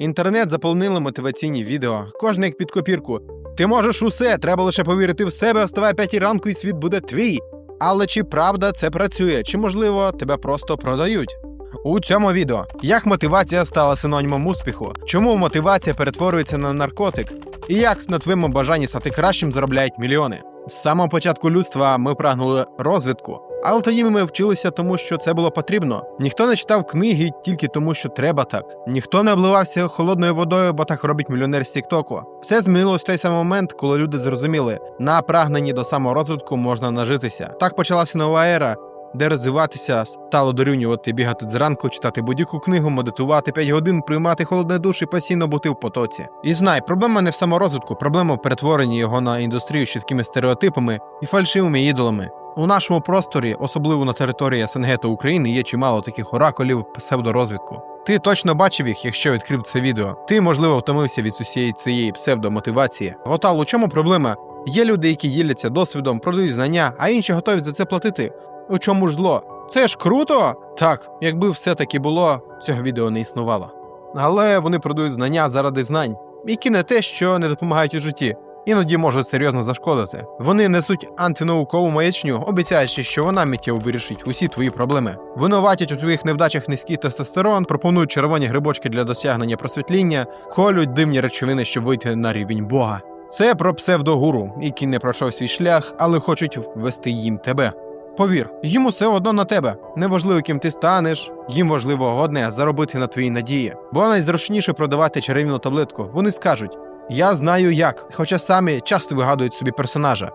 Інтернет заповнили мотиваційні відео, кожне як під копірку. Ти можеш усе, треба лише повірити в себе, вставай п'ятій ранку, і світ буде твій. Але чи правда це працює, чи можливо тебе просто продають? У цьому відео як мотивація стала синонімом успіху, чому мотивація перетворюється на наркотик, і як на твоєму бажанні стати кращим заробляють мільйони. З самого початку людства ми прагнули розвитку, але тоді ми вчилися тому, що це було потрібно. Ніхто не читав книги тільки тому, що треба так. Ніхто не обливався холодною водою, бо так робить мільйонер з Тіктоку. Все змінилось в той самий момент, коли люди зрозуміли, на прагненні до саморозвитку можна нажитися. Так почалася нова ера. Де розвиватися стало дорівнювати бігати зранку, читати будь-яку книгу, медитувати 5 годин, приймати холодний душ і постійно бути в потоці. І знай, проблема не в саморозвитку, проблема в перетворенні його на індустрію з чіткими стереотипами і фальшивими ідолами. У нашому просторі, особливо на території СНГ та України, є чимало таких оракулів псевдорозвитку. Ти точно бачив їх, якщо відкрив це відео. Ти, можливо, втомився від усієї цієї псевдомотивації. Готал, у чому проблема? Є люди, які діляться досвідом, продають знання, а інші готові за це платити. У чому ж зло? Це ж круто! Так, якби все таки було, цього відео не існувало. Але вони продають знання заради знань, які не те, що не допомагають у житті. Іноді можуть серйозно зашкодити. Вони несуть антинаукову маячню, обіцяючи, що вона миттєво вирішить усі твої проблеми. Винуватять у твоїх невдачах низький тестостерон, пропонують червоні грибочки для досягнення просвітління, колють димні речовини, щоб вийти на рівень Бога. Це про псевдогуру, які не пройшов свій шлях, але хочуть ввести їм тебе. Повір, їм усе одно на тебе. Неважливо, ким ти станеш, їм важливо одне заробити на твої надії. Бо найзручніше продавати чарівну таблетку. Вони скажуть: Я знаю як, хоча самі часто вигадують собі персонажа,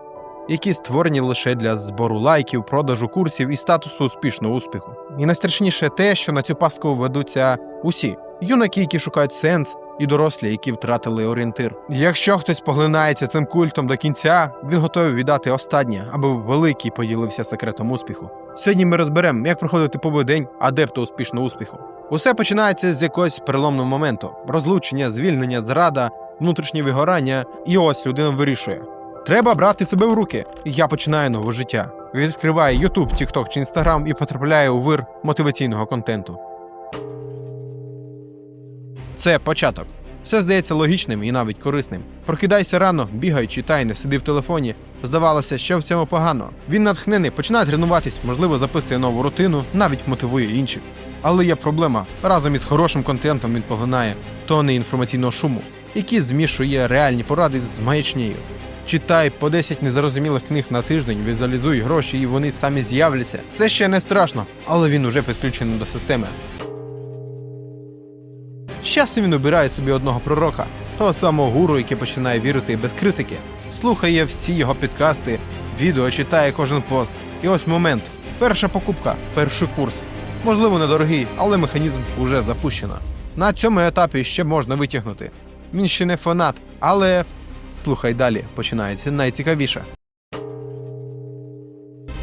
які створені лише для збору лайків, продажу курсів і статусу успішного успіху. І найстрашніше те, що на цю пастку ведуться усі юнаки, які шукають сенс, і дорослі, які втратили орієнтир. Якщо хтось поглинається цим культом до кінця, він готовий віддати останнє, аби великий поділився секретом успіху. Сьогодні ми розберемо, як проходить типовий день адепта успішного успіху. Усе починається з якогось переломного моменту: розлучення, звільнення, зрада, внутрішнє вигорання, і ось людина вирішує. Треба брати себе в руки. Я починаю нове життя. Відкриваю YouTube, TikTok чи Instagram і потрапляю у вир мотиваційного контенту. Це початок. Все здається логічним і навіть корисним. Прокидайся рано, бігай, читай, не сиди в телефоні. Здавалося, що в цьому погано. Він натхнений, починає тренуватись, можливо, записує нову рутину, навіть мотивує інших. Але є проблема. Разом із хорошим контентом він поглинає тони інформаційного шуму, який змішує реальні поради з маячнею. Читай по 10 незрозумілих книг на тиждень, візуалізуй гроші, і вони самі з'являться. Це ще не страшно, але він уже підключений до системи. З часом він обирає собі одного пророка, того самого гуру, який починає вірити без критики, слухає всі його підкасти, відео читає кожен пост. І ось момент. Перша покупка, перший курс. Можливо, недорогий, але механізм уже запущено. На цьому етапі ще можна витягнути. Він ще не фанат, але слухай далі, починається найцікавіше.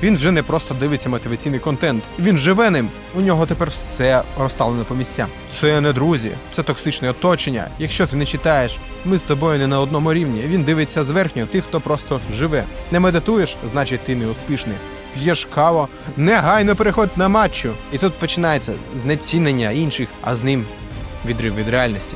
Він вже не просто дивиться мотиваційний контент, він живе ним. У нього тепер все розставлено по місцям. Це не друзі, це токсичне оточення. Якщо ти не читаєш, ми з тобою не на одному рівні. Він дивиться зверхньо тих, хто просто живе. Не медитуєш, значить ти не успішний. П'єш каву, негайно переходь на матчу. І тут починається знецінення інших, а з ним відрив від реальності.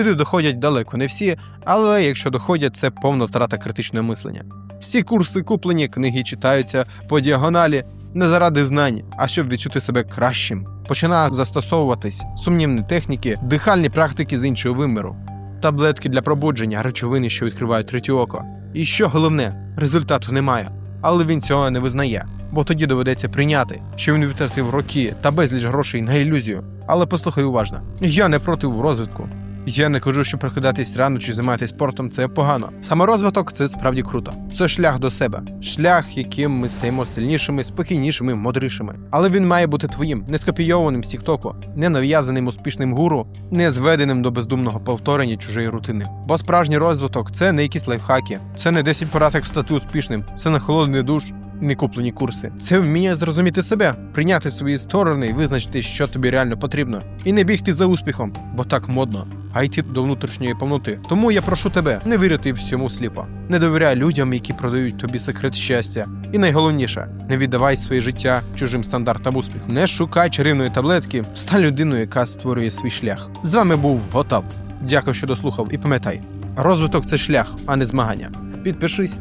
Сюди доходять далеко не всі, але якщо доходять, це повна втрата критичного мислення. Всі курси куплені, книги читаються по діагоналі не заради знань, а щоб відчути себе кращим. Починає застосовуватись сумнівні техніки, дихальні практики з іншого виміру, таблетки для пробудження, речовини, що відкривають третє око. І що головне, результату немає, але він цього не визнає. Бо тоді доведеться прийняти, що він витратив роки та безліч грошей на ілюзію. Але послухай уважно: я не проти розвитку. Я не кажу, що прокидатись рано чи займатися спортом це погано. Саморозвиток це справді круто. Це шлях до себе, шлях, яким ми стаємо сильнішими, спокійнішими, мудрішими. Але він має бути твоїм, не скопійованим з Тіктоку, не нав'язаним успішним гуру, не зведеним до бездумного повторення чужої рутини. Бо справжній розвиток це не якісь лайфхаки, це не 10 порад, як стати успішним, це не холодний душ. Не куплені курси. Це вміння зрозуміти себе, прийняти свої сторони і визначити, що тобі реально потрібно, і не бігти за успіхом, бо так модно. А йти до внутрішньої повноти. Тому я прошу тебе не вірити всьому сліпо. Не довіряй людям, які продають тобі секрет щастя. І найголовніше, не віддавай своє життя чужим стандартам успіху. Не шукай чарівної таблетки, стань людиною, яка створює свій шлях. З вами був Готал. Дякую, що дослухав, і пам'ятай, розвиток це шлях, а не змагання. Підпишись,